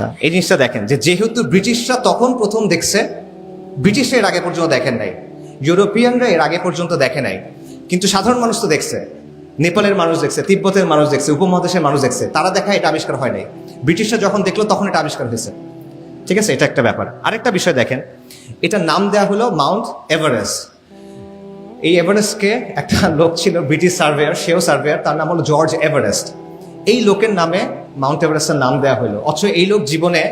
আচ্ছা। এই জিনিসটা দেখেন যে যেহেতু ব্রিটিশরা তখন প্রথম দেখছে, ব্রিটিশরা এর আগে পর্যন্ত দেখেন নাই, ইউরোপিয়ানরা এর আগে পর্যন্ত দেখে নাই, কিন্তু সাধারণ মানুষ তো দেখছে, নেপালের মানুষ দেখছে, তিব্বতের মানুষ দেখছে, উপমহাদেশের মানুষ দেখছে, তারা দেখা এটা আবিষ্কার হয় নাই। ব্রিটিশরা যখন দেখল, তখন এটা আবিষ্কার হয়েছে। ঠিক আছে, এটা একটা ব্যাপার। আরেকটা বিষয় দেখেন, এটার নাম দেওয়া হলো মাউন্ট এভারেস্ট। এই এভারেস্টকে একটা লোক ছিল ব্রিটিশ সার্ভেয়ার, সেও সার্ভেয়ার, তার নাম হলো জর্জ এভারেস্ট। এই লোকের নামে মাউন্ট এভারেস্টের নাম দেওয়া হলো অথচ এই লোক জীবনে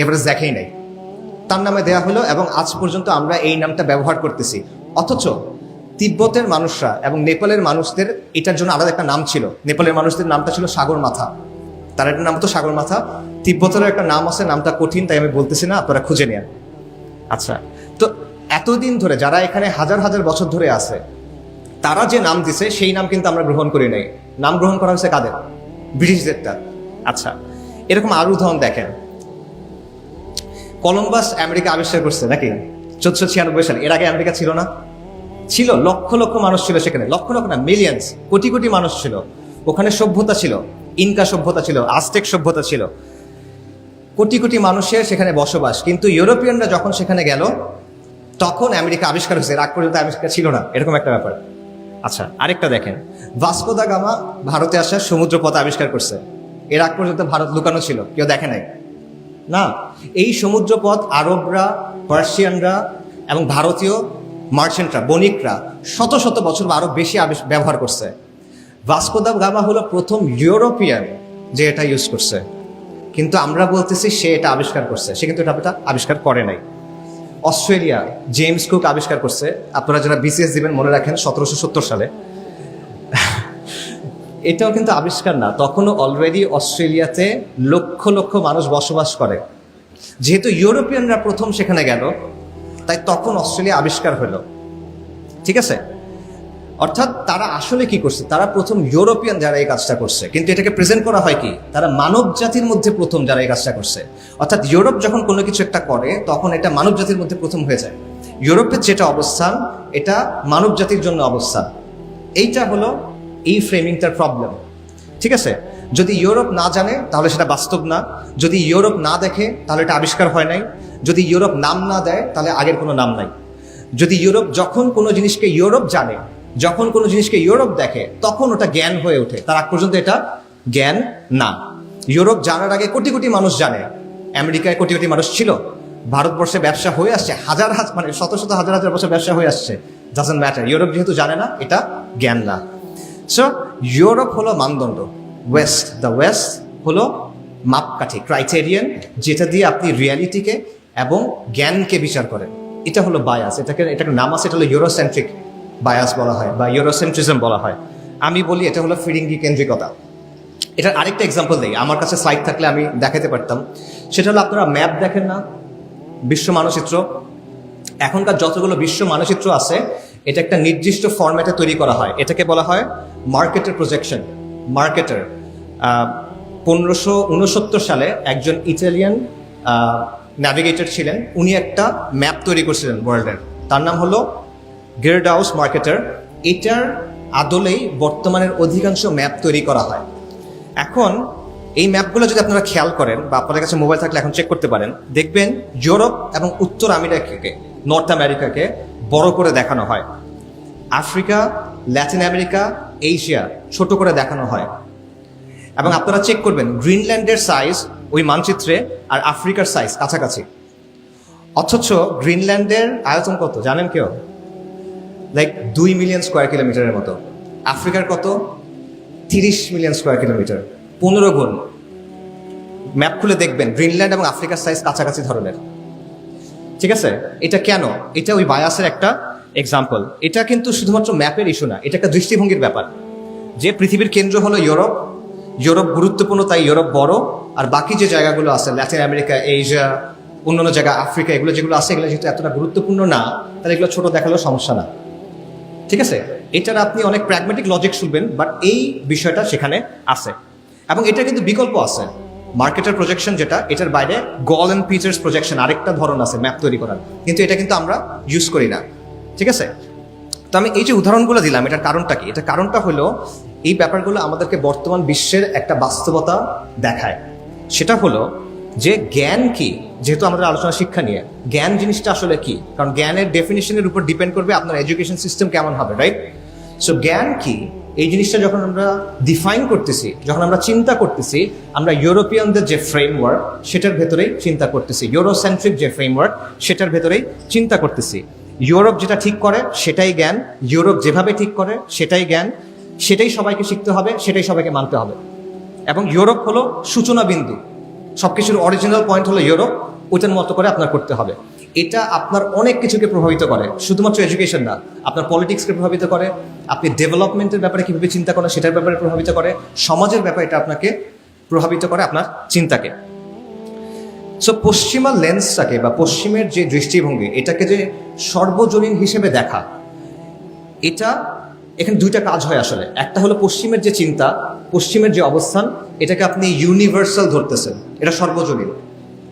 এভারেস্ট দেখেই নাই। তার নামে দেওয়া হলো এবং আজ পর্যন্ত আমরা এই নামটা ব্যবহার করতেছি। অথচ তিব্বতের মানুষরা এবং নেপালের মানুষদের এটার জন্য আলাদা একটা নাম ছিল। নেপালের মানুষদের নামটা ছিল সাগর মাথা তার একটা নাম তো সাগর মাথা তিব্বতেরও একটা নাম আছে, নামটা কঠিন, তাই আমি বলতেছি না, আপনারা খুঁজে নেন। আচ্ছা তো এতদিন ধরে যারা এখানে হাজার হাজার বছর ধরে আছে, তারা যে নাম দিছে, সেই নাম কিন্তু আমরা গ্রহণ করি নাই। নাম গ্রহণ করা হয়েছে কাদের? ব্রিটিশদেরটা। আচ্ছা এরকম আরও উদাহরণ দেখেন। কলম্বাস আমেরিকা আবিষ্কার করছে নাকি? চোদ্দশো ছিয়ানব্বই সালে। এর আগে আমেরিকা ছিল না? ছিল, লক্ষ লক্ষ মানুষ ছিল সেখানে। লক্ষ লক্ষ না মিলিয়ন্স কোটি কোটি মানুষ ছিল। ওখানে সভ্যতা ছিল, ইনকা সভ্যতা ছিল, আজটেক সভ্যতা ছিল। কোটি কোটি মানুষের সেখানে বসবাস। কিন্তু ইউরোপিয়ানরা যখন সেখানে গেল, তখন আমেরিকা আবিষ্কার হয়েছে। এর আগ পর্যন্ত আবিষ্কার ছিল না। এরকম একটা ব্যাপার। আচ্ছা আরেকটা দেখেন। ভাস্কোদা গামা ভারতে আসা সমুদ্র পথ আবিষ্কার করছে। এর আগ পর্যন্ত ভারত লুকানো ছিল, কেউ দেখে নাই। না, এই সমুদ্রপথ আরবরা, পার্সিয়ানরা এবং ভারতীয় মার্চেন্টরা, বণিকরা শত শত বছর বা আরও বেশি ব্যবহার করছে। ভাস্কোদা গামা হলো প্রথম ইউরোপিয়ান যে এটা ইউজ করছে। কিন্তু আমরা বলতেছি সে এটা আবিষ্কার করছে, সে কিন্তু এটা আবিষ্কার করে নাই। অস্ট্রেলিয়া জেমস কুক আবিষ্কার করছে। আপনারা যারা বিসিএস দিবেন মনে রাখেন, সতেরোশো সত্তর সালে। এটাও কিন্তু আবিষ্কার না। তখনও অলরেডি অস্ট্রেলিয়াতে লক্ষ লক্ষ মানুষ বসবাস করে। যেহেতু ইউরোপিয়ানরা প্রথম সেখানে গেল, তাই তখন অস্ট্রেলিয়া আবিষ্কার হলো। ঠিক আছে? অর্থাৎ তারা আসলে কি করছে? তারা প্রথম ইউরোপিয়ান যারা এই কাজটা করছে। কিন্তু এটাকে প্রেজেন্ট করা হয় কি? তারা মানব জাতির মধ্যে প্রথম যারা এই কাজটা করছে। অর্থাৎ ইউরোপ যখন কোনো কিছু একটা করে, তখন এটা মানব জাতির মধ্যে প্রথম হয়ে যায়। ইউরোপের যেটা অবস্থান, এটা মানব জাতির জন্য অবস্থান। এইটা হলো এই ফ্রেমিংটার প্রবলেম ঠিক আছে? যদি ইউরোপ না জানে, তাহলে সেটা বাস্তব না। যদি ইউরোপ না দেখে, তাহলে এটা আবিষ্কার হয় নাই। যদি ইউরোপ নাম না দেয়, তাহলে আগের কোনো নাম নাই। যদি ইউরোপ যখন কোনো জিনিসকে ইউরোপ জানে, যখন কোনো জিনিসকে ইউরোপ দেখে, তখন ওটা জ্ঞান হয়ে ওঠে। তার আগ পর্যন্ত এটা জ্ঞান না। ইউরোপ জানার আগে কোটি কোটি মানুষ জানে। আমেরিকায় কোটি কোটি মানুষ ছিল। ভারতবর্ষে ব্যবসা হয়ে আসছে। হাজার হাজার মানে শত শত হাজার হাজার বছর ব্যবসা হয়ে আসছে। ডাজেন্ট ম্যাটার ইউরোপ যেহেতু জানে না, এটা জ্ঞান না। সো ইউরোপ হলো মানদণ্ড। ওয়েস্ট দ্য ওয়েস্ট হলো মাপকাঠি ক্রাইটেরিয়ান যেটা দিয়ে আপনি রিয়ালিটিকে এবং জ্ঞানকে বিচার করেন। এটা হলো বায়াস এটাকে এটাকে নাম আছে, এটা হলো ইউরোসেন্ট্রিক বায়াস বলা হয়, বা ইউরোসেন্ট্রিজম বলা হয়। আমি বলি, এটা হলো ফিরিঙ্গি কেন্দ্রিকতা। এটার আরেকটা এক্সাম্পল দিই, আমার কাছে স্লাইড থাকলে আমি দেখাতে পারতাম। সেটা হলো আপনারা ম্যাপ দেখেন না, বিশ্ব মানচিত্র। এখনকার যতগুলো বিশ্ব মানচিত্র আছে এটা একটা নির্দিষ্ট ফরম্যাটে তৈরি করা হয়। এটাকে বলা হয় মার্কেটের প্রজেকশন মার্কেটার পনেরোশো উনসত্তর সালে একজন ইটালিয়ান ন্যাভিগেটর ছিলেন। উনি একটা ম্যাপ তৈরি করছিলেন ওয়ার্ল্ডের তার নাম হলো গেরডাউস মার্কেটার এটার আদলেই বর্তমানের অধিকাংশ ম্যাপ তৈরি করা হয়। এখন এই ম্যাপগুলো যদি আপনারা খেয়াল করেন বা আপনাদের কাছে মোবাইল থাকলে এখন চেক করতে পারেন, দেখবেন ইউরোপ এবং উত্তর আমেরিকাকে নর্থ আমেরিকাকে বড় করে দেখানো হয়। আফ্রিকা, ল্যাটিন আমেরিকা, এশিয়া ছোট করে দেখানো হয়। এবং আপনারা চেক করবেন, গ্রিনল্যান্ডের সাইজ ওই মানচিত্রে আর আফ্রিকার সাইজ কাছাকাছি। অথচ গ্রিনল্যান্ডের আয়তন কত, জানেন কেউ? লাইক দুই মিলিয়ন স্কোয়ার কিলোমিটারের মতো। আফ্রিকার কত? তিরিশ মিলিয়ন স্কোয়ার কিলোমিটার পনেরো গুণ। ম্যাপ খুলে দেখবেন, গ্রিনল্যান্ড এবং আফ্রিকার সাইজ কাছাকাছি ধরনের। ঠিক আছে? এটা কেন? এটা ওই বায়াসের একটা এক্সাম্পল এটা কিন্তু শুধুমাত্র ম্যাপের ইস্যু না, এটা একটা দৃষ্টিভঙ্গির ব্যাপার। যে পৃথিবীর কেন্দ্র হলো ইউরোপ ইউরোপ গুরুত্বপূর্ণ, তাই ইউরোপ বড়, আর বাকি যে জায়গাগুলো আছে ল্যাটিন আমেরিকা এশিয়া অন্যান্য জায়গা আফ্রিকা এগুলো যেগুলো আছে, এগুলো যেহেতু এতটা গুরুত্বপূর্ণ না, তাহলে এগুলো ছোট দেখালেও সমস্যা না। ঠিক আছে? এটার আপনি অনেক প্র্যাগমেটিক লজিক শুনবেন বাট এই বিষয়টা সেখানে আছে। এবং এটা কিন্তু বিকল্প আছে। মার্কেটের প্রজেকশন যেটা, এটার বাইরে গল অ্যান্ড পিচার্স প্রজেকশন আরেকটা ধরন আছে ম্যাপ তৈরি করার। কিন্তু এটা কিন্তু আমরা ইউজ করি না। ঠিক আছে? তো আমি এই যে উদাহরণগুলো দিলাম, এটার কারণটা কি? এটা কারণটা হলো, এই ব্যাপারগুলো আমাদেরকে বর্তমান বিশ্বের একটা বাস্তবতা দেখায়। সেটা হলো যে জ্ঞান কি? যেহেতু আমাদের আলোচনা শিক্ষা নিয়ে, জ্ঞান জিনিসটা আসলে কি? কারণ জ্ঞানের ডেফিনেশনের উপর ডিপেন্ড করবে আপনার এডুকেশন সিস্টেম কেমন হবে রাইট সো জ্ঞান কি? এই জিনিসটা যখন আমরা ডিফাইন করতেছি, যখন আমরা চিন্তা করতেছি, আমরা ইউরোপিয়ানদের যে ফ্রেমওয়ার্ক সেটার ভেতরেই চিন্তা করতেছি। ইউরোসেন্ট্রিক যে ফ্রেমওয়ার্ক সেটার ভেতরেই চিন্তা করতেছি। ইউরোপ যেটা ঠিক করে, সেটাই জ্ঞান। ইউরোপ যেভাবে ঠিক করে, সেটাই জ্ঞান। সেটাই সবাইকে শিখতে হবে, সেটাই সবাইকে মানতে হবে। এবং ইউরোপ হলো সূচনা বিন্দু। সবকিছুর অরিজিনাল পয়েন্ট হলো ইউরোপ ওইটার মতো করে আপনার করতে হবে। এটা আপনার অনেক কিছুকে প্রভাবিত করে। শুধুমাত্র এডুকেশন না, আপনার পলিটিক্সকে প্রভাবিত করে, আপনি ডেভেলপমেন্টের ব্যাপারে কীভাবে চিন্তা করেন সেটার ব্যাপারে প্রভাবিত করে, সমাজের ব্যাপারে এটা আপনাকে প্রভাবিত করে আপনার চিন্তাকে। সো পশ্চিমা লেন্সটাকে বা পশ্চিমের যে দৃষ্টিভঙ্গি, এটাকে যে সর্বজনীন হিসেবে দেখা, এটা এখানে দুইটা কাজ হয় আসলে। একটা হলো পশ্চিমের যে চিন্তা, পশ্চিমের যে অবস্থান, এটাকে আপনি ইউনিভার্সাল ধরতেছেন। এটা সর্বজনীন।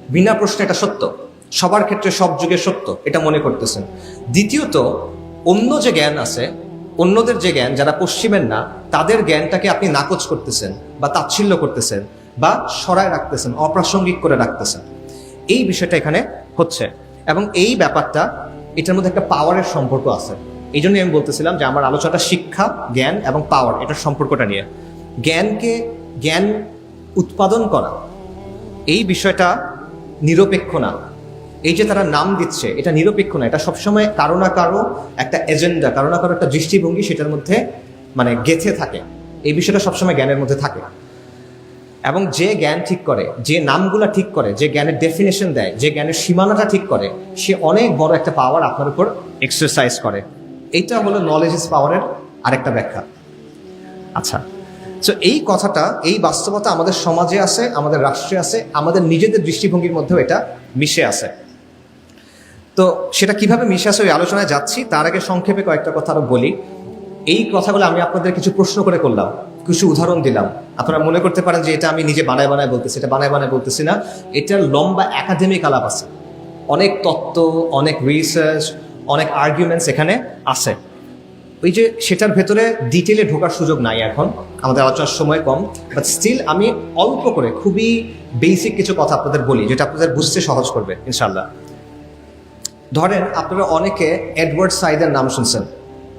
বিনা প্রশ্নে এটা সত্য। সবার ক্ষেত্রে সব যুগে সত্য, এটা মনে করতেছেন। দ্বিতীয়ত, অন্য যে জ্ঞান আছে, অন্যদের যে জ্ঞান, যারা পশ্চিমের না, তাদের জ্ঞানটাকে আপনি নাকচ করতেছেন বা তাচ্ছিল্য করতেছেন বা সরায় রাখতেছেন, অপ্রাসঙ্গিক করে রাখতেছেন। এই বিষয়টা এখানে হচ্ছে এবং এই ব্যাপারটা, এটার মধ্যে একটা পাওয়ারের সম্পর্ক আছে। এই জন্যই আমি বলতেছিলাম যে আমার আলোচনাটা শিক্ষা, জ্ঞান এবং পাওয়ার এটার সম্পর্কটা নিয়ে। জ্ঞানকে, জ্ঞান উৎপাদন করা, এই বিষয়টা নিরপেক্ষ না। এই যে তারা নাম দিচ্ছে, এটা নিরপেক্ষ না, এটা সবসময় কারও না কারও একটা এজেন্ডা, কারও না কারও একটা দৃষ্টিভঙ্গি সেটার মধ্যে মানে গেথে থাকে। এই বিষয়টা সবসময় জ্ঞানের মধ্যে থাকে। এবং যে জ্ঞান ঠিক করে, যে নামগুলা ঠিক করে, যে জ্ঞানের ডেফিনেশন দেয়, যে জ্ঞানের সীমানাটা ঠিক করে, সে অনেক বড় একটা পাওয়ার আপনার উপর এক্সারসাইজ করে। এইটা হলো নলেজ ইজ পাওয়ারের আরেকটা ব্যাখ্যা। আচ্ছা তো এই কথাটা, এই বাস্তবতা আমাদের সমাজে আছে, আমাদের রাষ্ট্রে আছে, আমাদের নিজেদের দৃষ্টিভঙ্গির মধ্যেও এটা মিশে আছে। তো সেটা কীভাবে মিশে আছে ওই আলোচনায় যাচ্ছি। তার আগে সংক্ষেপে কয়েকটা কথা আরও বলি। এই কথাগুলো আমি আপনাদের কিছু প্রশ্ন করে করলাম, কিছু উদাহরণ দিলাম। আপনারা মনে করতে পারেন যে এটা আমি নিজে বানায় বানায় বলতেছি, এটা বানায় বানায় বলতেছি না। এটার লম্বা একাডেমিক আলাপ আছে। অনেক তত্ত্ব, অনেক রিসার্চ অনেক আর্গুমেন্টস এখানে আছে। ওই যে সেটার ভেতরে ডিটেলে ঢোকার সুযোগ নাই এখন। আমাদের আলোচনার সময় কম। বাট স্টিল আমি অল্প করে, খুবই বেসিক কিছু কথা আপনাদের বলি, যেটা আপনাদের বুঝতে সহজ করবে ইনশাল্লাহ ধরেন আপনারা অনেকে এডওয়ার্ড সাইদের নাম শুনছেন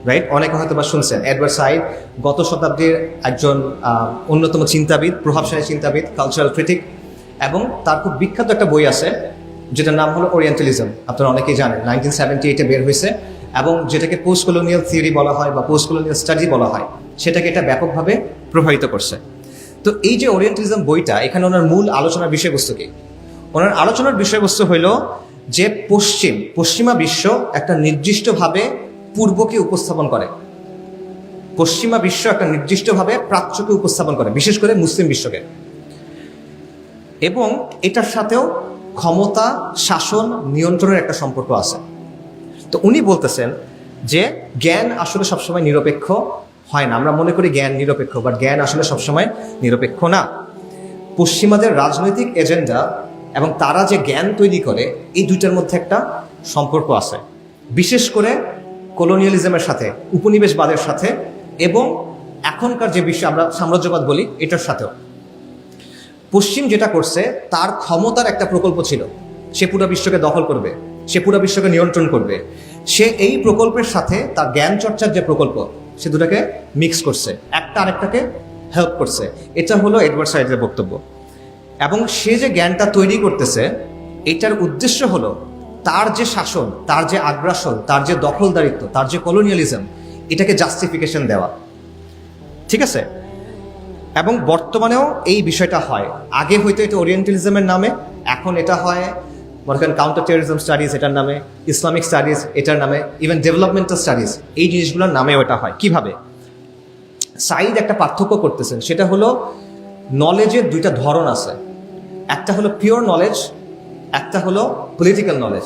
রাইট অনেকে হয়তো বা শুনছেন। এডওয়ার্ড সাইদ গত শতাব্দীর একজন অন্যতম চিন্তাবিদ, প্রভাবশালী চিন্তাবিদ কালচারাল ক্রিটিক এবং তার খুব বিখ্যাত একটা বই আছে, যেটার নাম হলো ওরিয়েন্টালিজম আপনারা অনেকেই জানেন নাইনটিন সেভেন্টি এইটে বের হয়েছে, এবং যেটাকে পোস্ট কলোনিয়াল থিওরি বলা হয় বা পোস্ট কলোনিয়াল স্টাডি বলা হয়, সেটাকে এটা ব্যাপকভাবে প্রভাবিত করছে। তো এই যে ওরিয়েন্টালিজম বইটা, এখানে ওনার মূল আলোচনার বিষয়বস্তু কি? ওনার আলোচনার বিষয়বস্তু হইল যে পশ্চিম, পশ্চিমা বিশ্ব একটা নির্দিষ্টভাবে পূর্বকে উপস্থাপন করে। পশ্চিমা বিশ্ব একটা নির্দিষ্টভাবে প্রাচ্যকে উপস্থাপন করে, বিশেষ করে মুসলিম বিশ্বকে। এবং এটার সাথেও ক্ষমতা, শাসন, নিয়ন্ত্রণের একটা সম্পর্ক আছে। তো উনি বলতেছেন যে জ্ঞান আসলে সবসময় নিরপেক্ষ হয় না। আমরা মনে করি জ্ঞান নিরপেক্ষ বাট জ্ঞান আসলে সবসময় নিরপেক্ষ না। পশ্চিমাদের রাজনৈতিক এজেন্ডা এবং তারা যে জ্ঞান তৈরি করে, এই দুইটার মধ্যে একটা সম্পর্ক আছে। বিশেষ করে কলোনিয়ালিজমের সাথে, উপনিবেশবাদের সাথে এবং এখনকার যে বিশ্ব, আমরা সাম্রাজ্যবাদ বলি, এটার সাথেও। পশ্চিম যেটা করছে, তার ক্ষমতার একটা প্রকল্প ছিল। সে পুরো বিশ্বকে দখল করবে, সে পুরো বিশ্বকে নিয়ন্ত্রণ করবে। সে এই প্রকল্পের সাথে তার জ্ঞান চর্চার যে প্রকল্প, সে দুটাকে মিক্স করছে। একটা আরেকটাকে হেল্প করছে। এটা হলো এডওয়ার্ড সাইডের বক্তব্য। এবং সে যে জ্ঞানটা তৈরি করতেছে, এটার উদ্দেশ্য হলো তার যে শাসন, তার যে আগ্রাসন, তার যে দখলদারিত্ব, তার যে কলোনিয়ালিজম, এটাকে জাস্টিফিকেশন দেওয়া। ঠিক আছে? এবং বর্তমানেও এই বিষয়টা হয়। আগে হয়তো এটা ওরিয়েন্টালিজমের নামে, এখন এটা হয়, মনে করেন কাউন্টার টেরিজম স্টাডিজ এটার নামে ইসলামিক স্টাডিজ এটার নামে ইভেন ডেভেলপমেন্টাল স্টাডিজ এই জিনিসগুলোর নামে এটা হয়। কীভাবে? সাইদ একটা পার্থক্য করতেছেন, সেটা হলো নলেজের দুইটা ধরন আছে। একটা হলো পিওর নলেজ একটা হলো পলিটিক্যাল নলেজ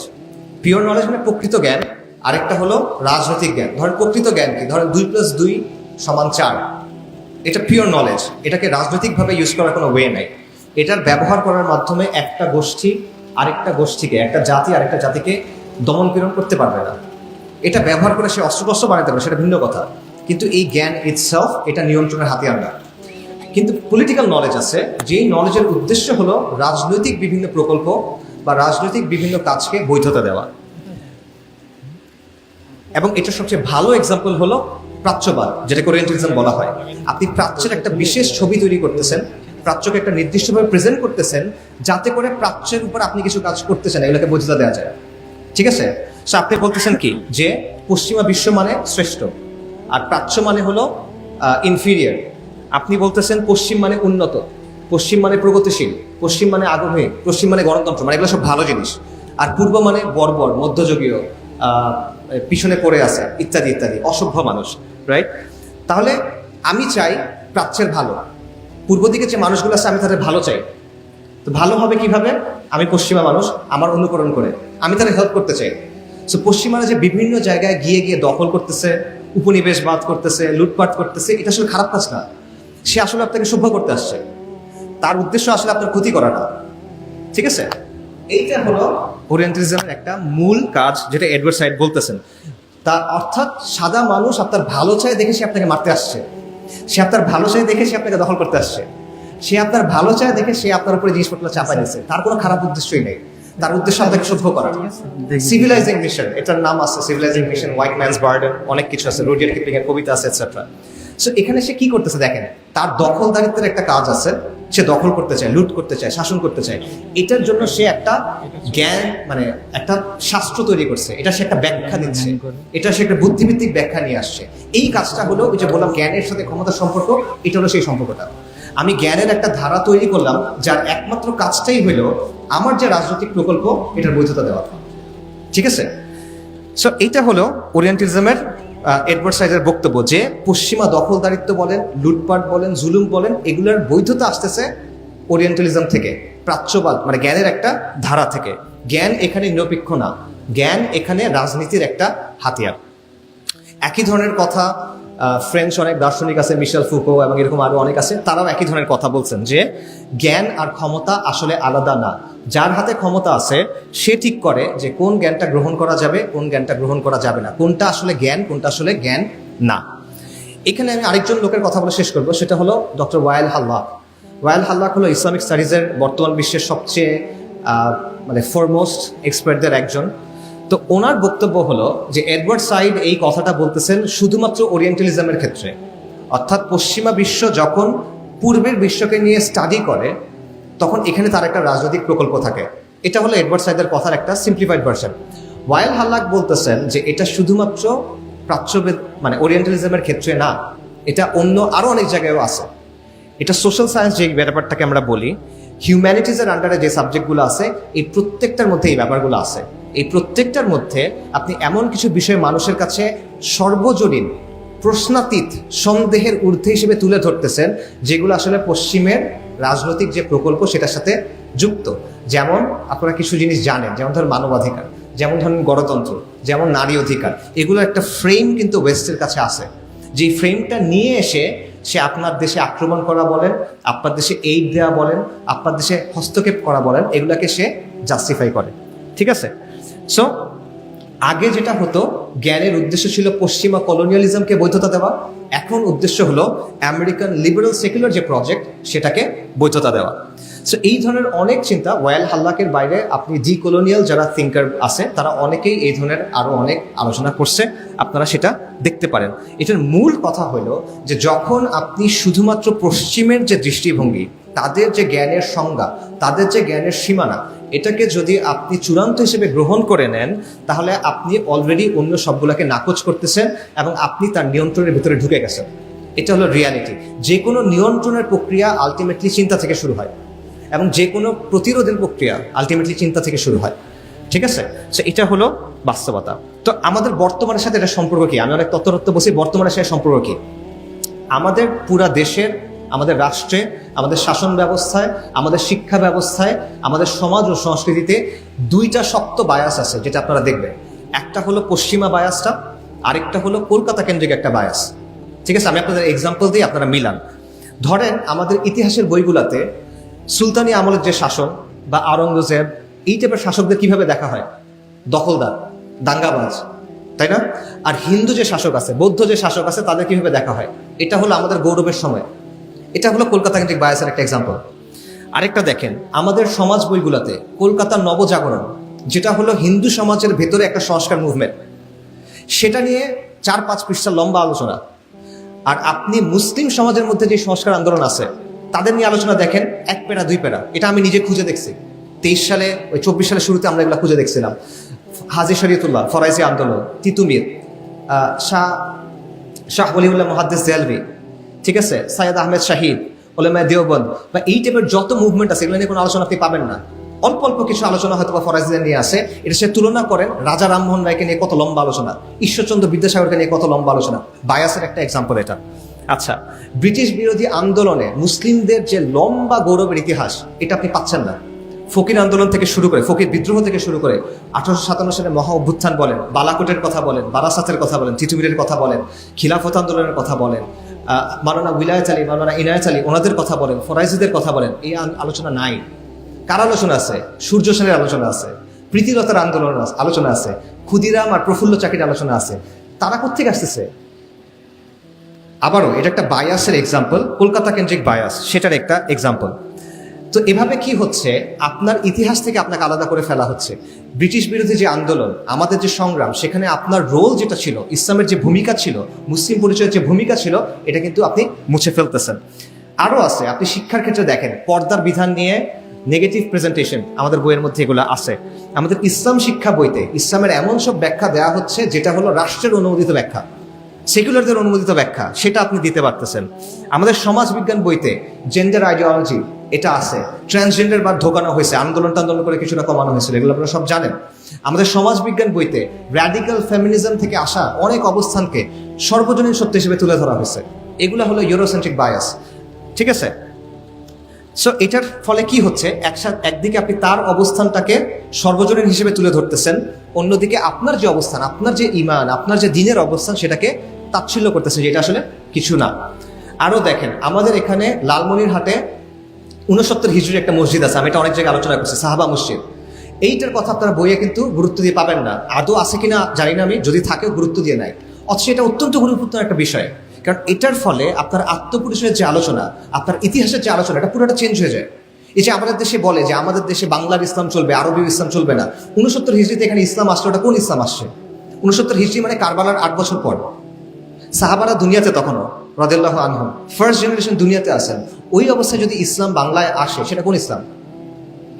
পিওর নলেজ মানে প্রকৃত জ্ঞান, আরেকটা হলো রাজনৈতিক জ্ঞান। ধরেন প্রকৃত জ্ঞান কি? ধরেন দুই প্লাস দুই সমান চার। এটা পিওর নলেজ এটাকে রাজনৈতিকভাবে ইউজ করার কোনো ওয়ে নাই। এটার ব্যবহার করার মাধ্যমে একটা গোষ্ঠী আরেকটা গোষ্ঠীকে, একটা জাতি আরেকটা জাতিকে দমন পীড়ন করতে পারবে না। এটা ব্যবহার করে সে অস্ত্রশস্ত্র বানাতে পারে সেটা ভিন্ন কথা। কিন্তু এই জ্ঞান ইটসেলফ এটা নিয়ন্ত্রণের হাতিয়ার না। কিন্তু পলিটিক্যাল নলেজ আছে। যেই নলেজের উদ্দেশ্য হলো রাজনৈতিক বিভিন্ন প্রকল্প বা রাজনৈতিক বিভিন্ন কাজকে বৈধতা দেওয়া। এবং এটা সবচেয়ে ভালো এক্সাম্পল হলো প্রাচ্যবাদ, যেটাকে ওরিয়েন্টালিজম বলা হয়। আপনি প্রাচ্যের একটা বিশেষ ছবি তৈরি করতেছেন, প্রাচ্যকে একটা নির্দিষ্টভাবে প্রেজেন্ট করতেছেন, যাতে করে প্রাচ্যের উপর আপনি কিছু কাজ করতেছেন, এগুলোকে বৈধতা দেওয়া যায়। ঠিক আছে? সো আপনি বলতেছেন কি? যে পশ্চিমা বিশ্ব মানে শ্রেষ্ঠ, আর প্রাচ্য মানে হলো ইনফিরিয়ার আপনি বলতেছেন পশ্চিম মানে উন্নত, পশ্চিম মানে প্রগতিশীল, পশ্চিম মানে আগ্রহী, পশ্চিম মানে গণতন্ত্র মানে এগুলো সব ভালো জিনিস। আর পূর্ব মানে বর্বর, মধ্যযুগীয় পিছনে পড়ে আছে, ইত্যাদি ইত্যাদি, অসভ্য মানুষ রাইট তাহলে আমি চাই প্রাচ্যের ভালো। পূর্ব দিকে যে মানুষগুলো আছে, আমি তাদের ভালো চাই। তো ভালো হবে কীভাবে? আমি পশ্চিমা মানুষ, আমার অনুকরণ করে। আমি তাদের হেল্প করতে চাই। সো পশ্চিমারা যে বিভিন্ন জায়গায় গিয়ে গিয়ে দখল করতেছে, উপনিবেশবাদ করতেছে, লুটপাট করতেছে, এটা আসলে খারাপ কাজ না। সে আসলে আপনাকে সভ্য করতে আসছে। তার উদ্দেশ্য আসলে আপনার ক্ষতি করাটা ঠিক আছে? এইটা হলো ওরিয়েন্টালিজমের একটা মূল কাজ যেটা এডওয়ার্ড সাইড বলতেছেন। তা অর্থাৎ সাদা মানুষ আপনার ভালো চায় দেখে সে আপনাকে মারতে আসছে। সে আপনার ভালো চায় দেখে সে আপনাকে দখল করতে আসছে। সে আপনার ভালো চায় দেখে সে আপনার উপরে জিনিসপত্র চাপাই দিচ্ছে তার কোনো খারাপ উদ্দেশ্যই নেই। তার উদ্দেশ্য আপনাকে সভ্য করা। সিভিলাইজিং মিশন এটার নাম আছে civilising mission white man's burden অনেক কিছু আছে রোডিয়ার কিপিং এর কবিতা আছে এটসেট্রা সো এখানে সে কি করতেছে দেখেন তার দখলদারিত্বের একটা কাজ আছে সে দখল করতে চায় লুট করতে চায় শাসন করতে চায়। এটার জন্য সে একটা জ্ঞান মানে একটা শাস্ত্র তৈরি করছে। এটা সে একটা ব্যাখ্যা দিচ্ছে। এটা সে একটা বুদ্ধিভিত্তিক ব্যাখ্যা নিয়ে আসছে। এই কাজটা হলো ওই যে বললাম জ্ঞানের সাথে ক্ষমতার সম্পর্ক এটা হলো সেই সম্পর্কটা। আমি জ্ঞানের একটা ধারা তৈরি করলাম যার একমাত্র কাজটাই হলো আমার যে রাজনৈতিক প্রকল্প এটার বৈধতা দেওয়া। ঠিক আছে? সো এইটা হলো ওরিয়েন্টালিজমের এডওয়ার্ড বক্তব্য যে পশ্চিমা দখলদারিত্ব বলেন, লুটপাট বলেন, জুলুম বলেন, এগুলোর বৈধতা আসতেছে ওরিয়েন্টালিজম থেকে, প্রাচ্যবাদ মানে জ্ঞানের একটা ধারা থেকে। জ্ঞান এখানে নিরপেক্ষ না, জ্ঞান এখানে রাজনীতির একটা হাতিয়ার। একই ধরনের কথা ফ্রেঞ্চ অনেক দার্শনিক আছে মিশেল ফুকো এবং এরকম আরও অনেক আছে, তারাও একই ধরনের কথা বলছেন যে জ্ঞান আর ক্ষমতা আসলে আলাদা না। যার হাতে ক্ষমতা আছে, সে ঠিক করে যে কোন জ্ঞানটা গ্রহণ করা যাবে, কোন জ্ঞানটা গ্রহণ করা যাবে না। কোনটা আসলে জ্ঞান, কোনটা আসলে জ্ঞান না। এখানে আমি আরেকজন লোকের কথা বলে শেষ করব, সেটা হলো ডক্টর ওয়াইল হাল্লাক। ওয়াইল হাল্লাক হলো ইসলামিক স্টাডিজের বর্তমান বিশ্বের সবচেয়ে মানে ফরমোস্ট এক্সপার্টদের একজন। তো ওনার বক্তব্য হলো যে এডওয়ার্ড সাইড এই কথাটা বলতেছেন শুধুমাত্র ওরিয়েন্টালিজমের ক্ষেত্রে। অর্থাৎ পশ্চিমা বিশ্ব যখন পূর্বের বিশ্বকে নিয়ে স্টাডি করে তখন এখানে তার একটা রাজনৈতিক প্রকল্প থাকে। এটা হলো এডওয়ার্ড সাইডের কথার একটা সিম্পলিফাইড ভার্সন ওয়াইল হাল্লাক বলতেছেন যে এটা শুধুমাত্র প্রাচ্যবেদ মানে ওরিয়েন্টালিজমের ক্ষেত্রে না, এটা অন্য আরও অনেক জায়গায়ও আছে। এটা সোশ্যাল সায়েন্স যে ব্যাপারটাকে আমরা বলি হিউম্যানিটিজের আন্ডারে যে সাবজেক্টগুলো আছে, এই প্রত্যেকটার মধ্যে এই ব্যাপারগুলো আছে। এই প্রত্যেকটার মধ্যে আপনি এমন কিছু বিষয় মানুষের কাছে সর্বজনীন, প্রশ্নাতীত, সন্দেহের ঊর্ধ্বে হিসেবে তুলে ধরতেছেন, যেগুলো আসলে পশ্চিমের রাজনৈতিক যে প্রকল্প সেটার সাথে যুক্ত। যেমন আপনারা কিছু জিনিস জানেন, যেমন ধরেন মানবাধিকার, যেমন ধরেন গণতন্ত্র, যেমন নারী অধিকার, এগুলো একটা ফ্রেম কিন্তু ওয়েস্টের কাছে আছে। যে ফ্রেমটা নিয়ে এসে সে আপনার দেশে আক্রমণ করা বলেন, আপনার দেশে এইড দেওয়া বলেন, আপনার দেশে হস্তক্ষেপ করা বলেন, এগুলাকে সে জাস্টিফাই করে। ঠিক আছে? সো আগে যেটা হতো, জ্ঞানের উদ্দেশ্য ছিল পশ্চিমা কলোনিয়ালিজমকে বৈধতা দেওয়া। এখন উদ্দেশ্য হলো আমেরিকান লিবারেল সেকুলার যে প্রজেক্ট, সেটাকে বৈধতা দেওয়া। সো এই ধরনের অনেক চিন্তা ওয়াইল হাল্লাকের বাইরে আপনি ডি কলোনিয়াল যারা থিঙ্কার আছে তারা অনেকেই এই ধরনের আরও অনেক আলোচনা করছে। আপনারা সেটা দেখতে পারেন। এটার মূল কথা হলো যে যখন আপনি শুধুমাত্র পশ্চিমের যে দৃষ্টিভঙ্গি, তাদের যে জ্ঞানের সংজ্ঞা, তাদের যে জ্ঞানের সীমানা এটাকে যদি আপনি চূড়ান্ত হিসেবে গ্রহণ করে নেন, তাহলে আপনি অলরেডি অন্য সবগুলোকে নাকচ করতেছেন এবং আপনি তার নিয়ন্ত্রণের ভিতরে ঢুকে গেছেন। এটা হলো রিয়ালিটি যে কোনো নিয়ন্ত্রণের প্রক্রিয়া আলটিমেটলি চিন্তা থেকে শুরু হয় এবং যে কোনো প্রতিরোধের প্রক্রিয়া আলটিমেটলি চিন্তা থেকে শুরু হয়। ঠিক আছে? সো এটা হলো বাস্তবতা। তো আমাদের বর্তমানের সাথে এটা সম্পর্ক কি? আমি অনেক তত্ত্বতত্ত্ব বসি বর্তমানের সাথে সম্পর্ক কি? আমাদের পুরা দেশের আমাদের রাষ্ট্রে, আমাদের শাসন ব্যবস্থায়, আমাদের শিক্ষা ব্যবস্থায়, আমাদের সমাজ ও সংস্কৃতিতে দুইটা শক্ত বায়াস আছে, যেটা আপনারা দেখবেন। একটা হলো পশ্চিমা বায়াসটা আরেকটা হলো কলকাতা কেন্দ্রিক একটা বায়াস ঠিক আছে, আমি আপনাদের এক্সাম্পল দিই আপনারা মিলান। ধরেন, আমাদের ইতিহাসের বইগুলাতে সুলতানি আমলের যে শাসন বা আওরঙ্গজেব, এই টাইপের শাসকদের কীভাবে দেখা হয়? দখলদার, দাঙ্গাবাজ, তাই না? আর হিন্দু যে শাসক আছে, বৌদ্ধ যে শাসক আছে, তাদের কীভাবে দেখা হয়? এটা হলো আমাদের গৌরবের সময়। এটা হলো কলকাতা কেন্দ্রিক বায়াসের একটা এক্সাম্পল আরেকটা দেখেন, আমাদের সমাজ বইগুলোতে কলকাতার নবজাগরণ, যেটা হলো হিন্দু সমাজের ভেতরে একটা সংস্কার মুভমেন্ট সেটা নিয়ে চার পাঁচ পৃষ্ঠা লম্বা আলোচনা। আর আপনি মুসলিম সমাজের মধ্যে যে সংস্কার আন্দোলন আছে, তাদের নিয়ে আলোচনা দেখেন, এক পেরা দুই পেরা এটা আমি নিজে খুঁজে দেখছি। তেইশ সালে, ওই চব্বিশ সালের শুরুতে আমরা এগুলো খুঁজে দেখছিলাম। হাজি শরীয়তুল্লাহ, ফরাইজি আন্দোলন, তিতুমির শাহ শাহ বলিউল্লাহ মহাদ্দেস দেয়ালভি ঠিক আছে? সাইয়দ আহমেদ শাহিদ, ওলেমায় দেওবন্দ, বা এই টাইপের যত মুভমেন্ট আছে, এগুলো নিয়ে কোনো আলোচনা আপনি পাবেন না। অল্প অল্প কিছু আলোচনা হয়তো বা ফরাজিদের নিয়ে আসে এটা সে তুলনা করেন রাজা রামমোহন রায়কে নিয়ে কত লম্বা আলোচনা, ঈশ্বরচন্দ্র বিদ্যাসাগরকে নিয়ে কত লম্বা আলোচনা। বায়াসের একটা এক্সাম্পল এটা। আচ্ছা ব্রিটিশ বিরোধী আন্দোলনে মুসলিমদের যে লম্বা গৌরবের ইতিহাস, এটা আপনি পাচ্ছেন না। ফকির আন্দোলন থেকে শুরু করে, ফকির বিদ্রোহ থেকে শুরু করে আঠারোশো সাতান্ন সালে মহা অভ্যুত্থান বলেন, বালাকোটের কথা বলেন, বারাসাতের কথা বলেন, তিতুমিরের কথা বলেন, খিলাফত আন্দোলনের কথা বলেন আহ, উইলায়াত আলী মালানা ইনায়াত আলী ওনাদের কথা বলেন ফরাইজিদের কথা বলেন এই আলোচনা নাই। কার আলোচনা আছে? সূর্য সেনের আলোচনা আছে প্রীতিলতার আন্দোলন আলোচনা আছে ক্ষুদিরাম আর প্রফুল্ল চাকরির আলোচনা আছে। তারা কোথেকে আসতেছে? আবারও এটা একটা বায়াসের এক্সাম্পল কলকাতা কেন্দ্রিক বায়াস সেটার একটা এক্সাম্পল তো এভাবে কি হচ্ছে? আপনার ইতিহাস থেকে আপনাকে আলাদা করে ফেলা হচ্ছে। ব্রিটিশ বিরোধী যে আন্দোলন, আমাদের যে সংগ্রাম, সেখানে আপনার রোল যেটা ছিল, ইসলামের যে ভূমিকা ছিল, মুসলিম পরিচয়ের যে ভূমিকা ছিল, এটা কিন্তু আপনি মুছে ফেলতেছেন। আরও আছে, আপনি শিক্ষার ক্ষেত্রে দেখেন, পর্দার বিধান নিয়ে নেগেটিভ প্রেজেন্টেশন আমাদের বইয়ের মধ্যে এগুলো আছে। আমাদের ইসলাম শিক্ষা বইতে, ইসলামের এমন সব ব্যাখ্যা দেওয়া হচ্ছে, যেটা হলো রাষ্ট্রের অনুমোদিত ব্যাখ্যা। সেকুলারদের অনুমোদিত ব্যাখ্যা, সেটা আপনি দিতে পারতেছেন। আমাদের সমাজ বিজ্ঞান বইতে জেন্ডার আইডিওলজি এটা আছে। ট্রান্সজেন্ডার বা ঢোকানো হয়েছে, আন্দোলন টান্দোলন করে কিছুটা কমানো হয়েছিল, এগুলো আপনারা সব জানেন। আমাদের সমাজ বিজ্ঞান বইতে র্যাডিক্যাল ফেমিনিজম থেকে আসা অনেক অবস্থানকে সর্বজনীন সত্য হিসেবে তুলে ধরা হয়েছে। এগুলো হলো ইউরোসেন্ট্রিক বায়াস ঠিক আছে? সো এটার ফলে কি হচ্ছে? একসাথে, একদিকে আপনি তার অবস্থানটাকে সর্বজনীন হিসেবে তুলে ধরতেছেন, অন্যদিকে আপনার যে অবস্থান, আপনার যে ইমান আপনার যে দিনের অবস্থান, সেটাকে তাচ্ছিল্য করতেছেন যেটা আসলে কিছু না। আরও দেখেন, আমাদের এখানে লালমনিরহাটে উনসত্তর হিজুরি একটা মসজিদ আছে, আমি এটা অনেক জায়গায় আলোচনা করছি, সাহাবা মসজিদ। এইটার কথা আপনারা বইয়ে কিন্তু গুরুত্ব দিয়ে পাবেন না। আদৌ আছে কিনা জানি না আমি, যদি থাকে গুরুত্ব দিয়ে নাই। অথচ এটা অত্যন্ত গুরুত্বপূর্ণ একটা বিষয়। কারণ এটার ফলে আপনার আত্মপরিচয়ের যে আলোচনা, আপনার ইতিহাসের যে আলোচনা, এটা পুরোটা চেঞ্জ হয়ে যায়। এই যে আমাদের দেশে বলে যে আমাদের দেশে বাংলার ইসলাম চলবে আরবি ইসলাম চলবে না। উনসত্তর হিজড়িতে এখানে ইসলাম আসছে, ওটা কোন ইসলাম আসছে? উনসত্তর হিজড়ি মানে কারবালার আট বছর পর। সাহাবারা দুনিয়াতে তখনও রদেল্লাহ আনহম ফার্স্ট জেনারেশন দুনিয়াতে আসেন ওই অবস্থায় যদি ইসলাম বাংলায় আসে, সেটা কোন ইসলাম?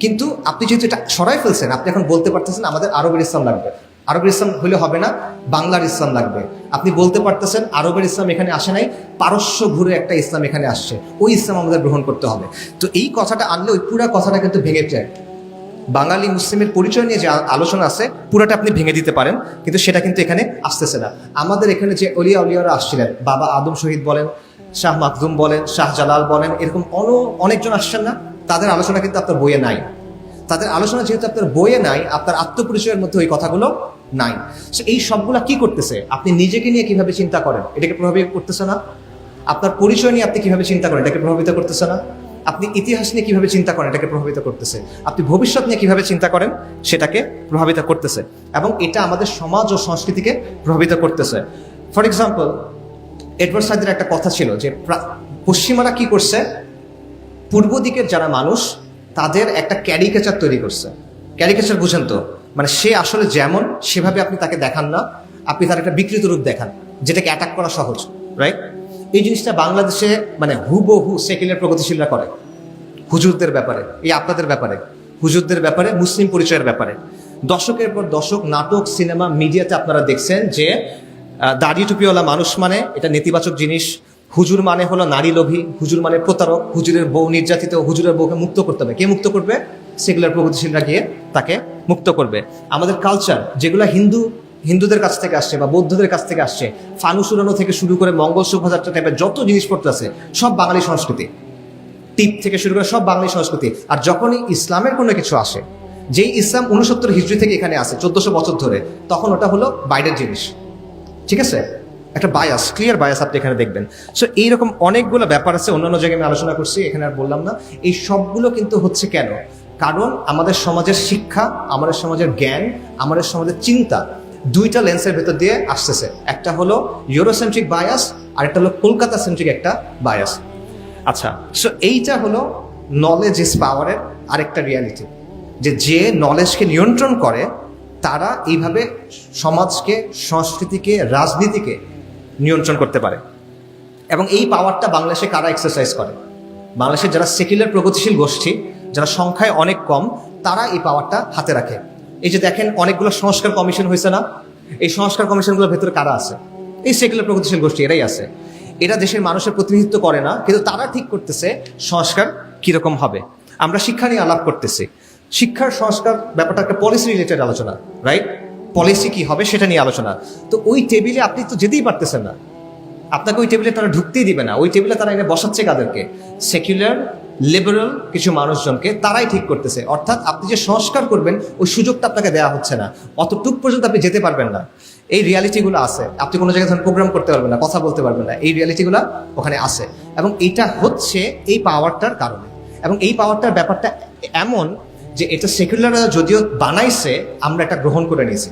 কিন্তু আপনি যেহেতু এটা সরাই ফেলছেন, আপনি এখন বলতে পারতেছেন আমাদের আরবের ইসলাম লাগবে। আরবের ইসলাম হলে হবে না, বাংলার ইসলাম লাগবে। আপনি বলতে পারতেছেন, আরবের ইসলাম এখানে আসে নাই, পারস্য ঘুরে একটা ইসলাম এখানে আসছে। ওই ইসলাম আমাদের গ্রহণ করতে হবে। তো এই কথাটা আনলে ওই পুরা কথাটা কিন্তু ভেঙে যায়। বাঙালি মুসলিমের পরিচয় নিয়ে যে আলোচনা আছে, পুরাটা আপনি ভেঙে দিতে পারেন, কিন্তু সেটা কিন্তু এখানে আসতেছে না। আমাদের এখানে যে অলিয়া উলিয়ারা আসছিলেন, বাবা আদম শহীদ বলেন, শাহ মাকদুম বলেন, শাহ জালাল বলেন, এরকম অন অনেকজন আসছেন না, তাদের আলোচনা কিন্তু আপনার বইয়ে নাই। তাদের আলোচনা যেহেতু আপনার বইয়ে নাই, আপনার আত্মপরিচয়ের মধ্যে ওই কথাগুলো নাই। So, এই সবগুলা কি করতেছে? আপনি নিজেকে নিয়ে কীভাবে চিন্তা করেন? এটাকে প্রভাবিত করতেছে না? আপনার পরিচয় নিয়ে আপনি কীভাবে চিন্তা করেন? এটাকে প্রভাবিত করতেছে না? আপনি ইতিহাস নিয়ে কীভাবে চিন্তা করেন? এটাকে প্রভাবিত করতেছে। আপনি ভবিষ্যৎ নিয়ে কীভাবে চিন্তা করেন? সেটাকে প্রভাবিত করতেছে। এবং এটা আমাদের সমাজ ও সংস্কৃতিকে প্রভাবিত করতেছে। ফর এক্সাম্পল এডওয়ার্ড সাইদের একটা কথা ছিল যে পশ্চিমারা কি করছে? পূর্ব দিকের যারা মানুষ তাদের একটা ক্যারিকেচার তৈরি করছে। ক্যারিকেচার বুঝেন তো? মানে সে আসলে যেমন, সেভাবে আপনি তাকে দেখান না। আপনি তার একটা বিকৃত রূপ দেখান, যেটাকে অ্যাটাক করা সহজ রাইট এই জিনিসটা বাংলাদেশে মানে হুবহু সেকেলের প্রগতিশীলরা করে। হুজুরদের ব্যাপারে, এই আপনাদের ব্যাপারে। হুজুরদের ব্যাপারে, মুসলিম পরিচয়ের ব্যাপারে। দশকের পর দশক, নাটক, সিনেমা, মিডিয়াতে আপনারা দেখছেন যে দাড়ি টুপিওয়ালা মানুষ মানে এটা নেতিবাচক জিনিস। হুজুর মানে হলো নারী লোভী, হুজুর মানে প্রতারক, হুজুরের বউ নির্যাতিত, হুজুরের বউকে মুক্ত করতে হবে। কে মুক্ত করবে? সেগুলার প্রগতিশীলরা গিয়ে তাকে মুক্ত করবে। আমাদের কালচার যেগুলো হিন্দু, হিন্দুদের কাছ থেকে আসছে বা বৌদ্ধদের কাছ থেকে আসছে, ফানুস উড়ানো থেকে শুরু করে মঙ্গল শোভাযাত্রা টাইপের যত জিনিসপত্র আছে, সব বাঙালি সংস্কৃতি। টিপ থেকে শুরু করে সব বাঙালি সংস্কৃতি। আর যখনই ইসলামের কোনো কিছু আসে, যেই ইসলাম উনসত্তর হিজড়ি থেকে এখানে আসে, চোদ্দশো বছর ধরে, তখন ওটা হলো বাইরের জিনিস। ঠিক আছে? একটা বায়াস ক্লিয়ার বায়াস আপনি এখানে দেখবেন। সো এইরকম অনেকগুলো ব্যাপার আছে অন্যান্য জায়গায় আমি আলোচনা করছি এখানে আর বললাম না। এই সবগুলো কিন্তু হচ্ছে কেন? কারণ আমাদের সমাজের শিক্ষা আমাদের সমাজের জ্ঞান আমাদের সমাজের চিন্তা দুইটা লেন্সের ভেতর দিয়ে আসতেছে। একটা হলো ইউরোসেন্ট্রিক বায়াস আর একটা হলো কলকাতা সেন্ট্রিক একটা বায়াস আচ্ছা। সো এইটা হলো নলেজ ইজ পাওয়ারের আরেকটা রিয়ালিটি যে যে নলেজকে নিয়ন্ত্রণ করে তারা এইভাবে সমাজকে সংস্কৃতিকে রাজনীতিকে নিয়ন্ত্রণ করতে পারে। এবং এই পাওয়ারটা বাংলাদেশে কারা এক্সারসাইজ করে? বাংলাদেশের যারা সেকুলার প্রগতিশীল গোষ্ঠী, যারা সংখ্যায় অনেক কম, তারা এই পাওয়ারটা হাতে রাখে। এই যে দেখেন, অনেকগুলো সংস্কার কমিশন হয়েছে না? এই সংস্কার কমিশনগুলোর ভেতরে কারা আছে? এই সেকুলার প্রগতিশীল গোষ্ঠী, এরাই আছে। এরা দেশের মানুষের প্রতিনিধিত্ব করে না, কিন্তু তারা ঠিক করতেছে সংস্কার কীরকম হবে। আমরা শিক্ষা নিয়ে আলাপ করতেছি। শিক্ষার সংস্কার ব্যাপারটা একটা পলিসি রিলেটেড আলোচনা রাইট পলিসি কি হবে সেটা নিয়ে আলোচনা। তো ওই টেবিলে আপনি তো যেতেই পারতেছেন না। আপনাকে ওই টেবিলে তারা ঢুকতেই দিবে না। ওই টেবিলে তারা এনে বসাচ্ছে কাদেরকে? সেকুলার লিবারাল কিছু মানুষজনকে তারাই ঠিক করতেছে। অর্থাৎ আপনি যে সংস্কার করবেন, ওই সুযোগটা আপনাকে দেওয়া হচ্ছে না। অতটুক পর্যন্ত আপনি যেতে পারবেন না। এই রিয়ালিটিগুলো আছে। আপনি কোনো জায়গায় ধরেন প্রোগ্রাম করতে পারবেন না, কথা বলতে পারবেন না। এই রিয়ালিটিগুলো ওখানে আছে। এবং এটা হচ্ছে এই পাওয়ারটার কারণে। এবং এই পাওয়ারটার ব্যাপারটা এমন যে এটা সেকুলাররা যদিও বানাইছে, আমরা এটা গ্রহণ করে নিয়েছি।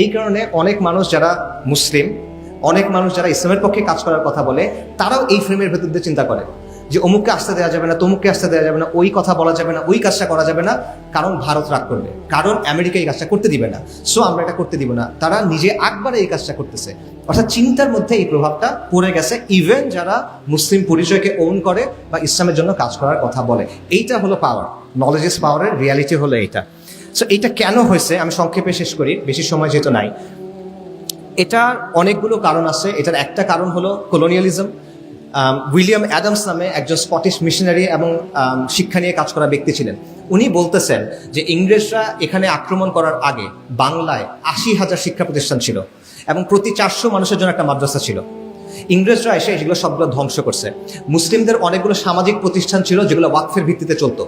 এই কারণে অনেক মানুষ যারা মুসলিম, অনেক মানুষ যারা ইসলামের পক্ষে কাজ করার কথা বলে, তারাও এই ফ্রেমের ভেতর দিয়ে চিন্তা করে যে অমুককে আসতে দেওয়া যাবে না, তমুককে আসতে দেওয়া যাবে না, ওই কথা বলা যাবে না, ওই কাজটা করা যাবে না। কারণ ভারত রাগ করবে, কারণ আমেরিকা এই কাজটা করতে দিবে না। সো আমরা এটা করতে দিব না। তারা নিজে একবারে এই কাজটা করতেছে। অর্থাৎ চিন্তার মধ্যে এই প্রভাবটা পড়ে গেছে ইভেন যারা মুসলিম পরিচয়কে ওন করে বা ইসলামের জন্য কাজ করার কথা বলে। এইটা হলো পাওয়ার নলেজ ইস পাওয়ারের রিয়ালিটি হলো এইটা। সো এইটা কেন হয়েছে? আমি সংক্ষেপে শেষ করি, বেশি সময় যেহেতু নাই। এটার অনেকগুলো কারণ আছে। এটার একটা কারণ হলো কলোনিয়ালিজম উইলিয়াম অ্যাডামস নামে একজন স্কটিশ মিশনারি এবং শিক্ষা নিয়ে কাজ করা ব্যক্তি ছিলেন। উনি বলতেছেন যে ইংরেজরা এখানে আক্রমণ করার আগে বাংলায় আশি হাজার শিক্ষা প্রতিষ্ঠান ছিল এবং প্রতি চারশো মানুষের জন্য একটা মাদ্রাসা ছিল। ইংরেজরা এসে এগুলো সবগুলো ধ্বংস করছে। মুসলিমদের অনেকগুলো সামাজিক প্রতিষ্ঠান ছিল যেগুলো ওয়াকফের ভিত্তিতে চলতো।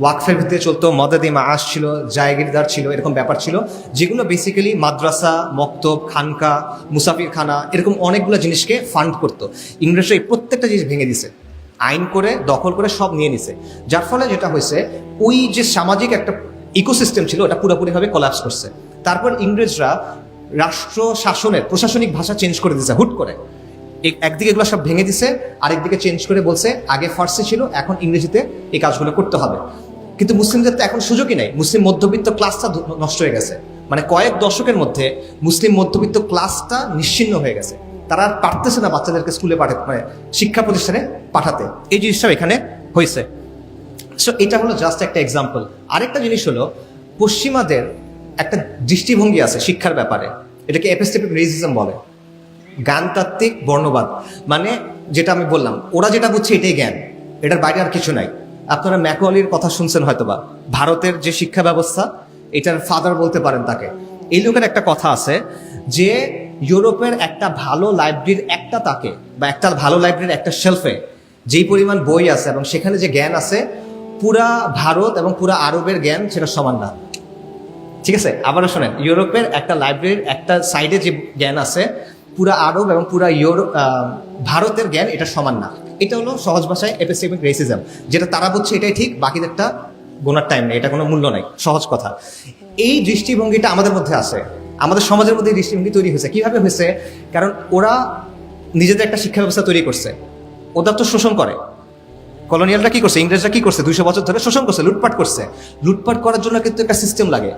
ওয়াকফের ভিত্তিতে চলতো, মদাদি মাস ছিল, জায়গিরদার ছিল, এরকম ব্যাপার ছিল। যেগুলো বেসিক্যালি মাদ্রাসা, মক্তব, খানকা মুসাফির খানা এরকম অনেকগুলো জিনিসকে ফান্ড করতো। ইংরেজরা এই প্রত্যেকটা জিনিস ভেঙে দিছে। আইন করে, দখল করে সব নিয়ে নিছে। যার ফলে যেটা হয়েছে, ওই যে সামাজিক একটা ইকোসিস্টেম ছিল, ওটা পুরোপুরিভাবে কোলাপস করছে। তারপর ইংরেজরা রাষ্ট্র শাসনের, প্রশাসনিক ভাষা চেঞ্জ করে দিছে, হুট করে। এক- একদিকে এগুলো সব ভেঙে দিছে, আরেকদিকে চেঞ্জ করে বলছে, আগে ফার্সি ছিল, এখন ইংরেজিতে এই কাজগুলো করতে হবে। কিন্তু মুসলিমদের তো এখন সুযোগই নাই। মুসলিম মধ্যবিত্ত ক্লাসটা নষ্ট হয়ে গেছে। মানে কয়েক দশকের মধ্যে মুসলিম মধ্যবিত্ত ক্লাসটা নিশ্চিন্ন হয়ে গেছে। তারা আর পারতেছে না বাচ্চাদেরকে স্কুলে পাঠাতে মানে শিক্ষা প্রতিষ্ঠানে পাঠাতে। এই জিনিসটাও এখানে হয়েছে। সো এটা হলো জাস্ট একটা এক্সাম্পল আরেকটা জিনিস হলো, পশ্চিমাদের একটা দৃষ্টিভঙ্গি আছে শিক্ষার ব্যাপারে। এটাকে এপিস্টেপিক রেজিজম বলে। জ্ঞানতাত্ত্বিক বর্ণবাদ। মানে যেটা আমি বললাম, ওরা যেটা বুঝছে এটাই জ্ঞান। এটার বাইরে আর কিছু নাই। আপনারা ম্যাকওয়ালির কথা শুনছেন হয়তোবা। ভারতের যে শিক্ষা ব্যবস্থা, এটার ফাদার বলতে পারেন তাকে। এই লোকের একটা কথা আছে যে, ইউরোপের একটা ভালো লাইব্রেরির একটা তাকে, বা একটা ভালো লাইব্রেরির একটা শেলফে যেই পরিমাণ বই আছে এবং সেখানে যে জ্ঞান আছে, পুরা ভারত এবং পুরা আরবের জ্ঞান সেটা সমান না। ঠিক আছে? আবারও শোনেন, ইউরোপের একটা লাইব্রেরির একটা সাইডে যে জ্ঞান আছে, পুরা আরব এবং পুরা ইউরোপ ভারতের জ্ঞান এটা সমান না। এটা হলো সহজ ভাষায় এপিসেমিক রেসিজম যেটা তারা বলছে এটাই ঠিক, বাকিদেরটা গোনার টাইম নেই, এটা কোনো মূল্য নাই, সহজ কথা। এই দৃষ্টিভঙ্গিটা আমাদের মধ্যে আছে, আমাদের সমাজের মধ্যে এই দৃষ্টিভঙ্গি তৈরি হয়েছে। কীভাবে হয়েছে? কারণ ওরা নিজেদের একটা শিক্ষা ব্যবস্থা তৈরি করছে ওরা তো শোষণ করে। কলোনিয়ালরা কি করছে? ইংরেজরা কি করছে? দুইশো বছর ধরে শোষণ করছে, লুটপাট করছে। লুটপাট করার জন্য কিন্তু একটা সিস্টেম লাগে।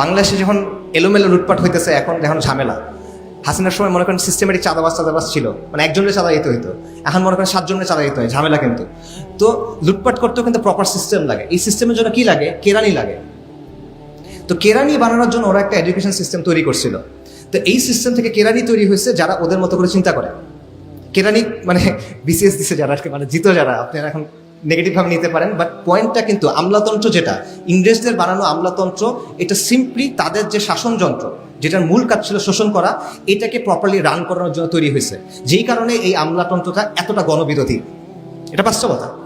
বাংলাদেশে যখন এলোমেলো লুটপাট হইতেছে, এখন এখন ঝামেলা হাসিনার সময় মনে করেন সিস্টেমেটিক চাঁদাবাজ চাঁদাবাস ছিল। মানে একজনের চাঁদা দিতে হইতো। এখন মনে করেন সাতজনের চাঁদা দিতে হয়, ঝামেলা কিন্তু। তো লুটপাট করতেও কিন্তু প্রপার সিস্টেম লাগে। এই সিস্টেমের জন্য কি লাগে? কেরানি লাগে। তো কেরানি বানানোর জন্য ওরা একটা এডুকেশন সিস্টেম তৈরি করছিল। তো এই সিস্টেম থেকে কেরানি তৈরি হয়েছে যারা ওদের মতো করে চিন্তা করে। কেরানি মানে বিসিএস দিছে যারা মানে জিতো যারা। আপনারা এখন নেগেটিভ ভাবে নিতে পারেন বাট পয়েন্টটা কিন্তু আমলাতন্ত্র যেটা, ইংরেজদের বানানো আমলাতন্ত্র, এটা সিম্পলি তাদের যে শাসনযন্ত্র যেটার মূল কাজ ছিল শোষণ করা, এটাকে প্রপারলি রান করানোর জন্য তৈরি হয়েছে। যেই কারণে এই আমলাতন্ত্রটা এতটা গণবিরোধী। এটা বাস্তবতা।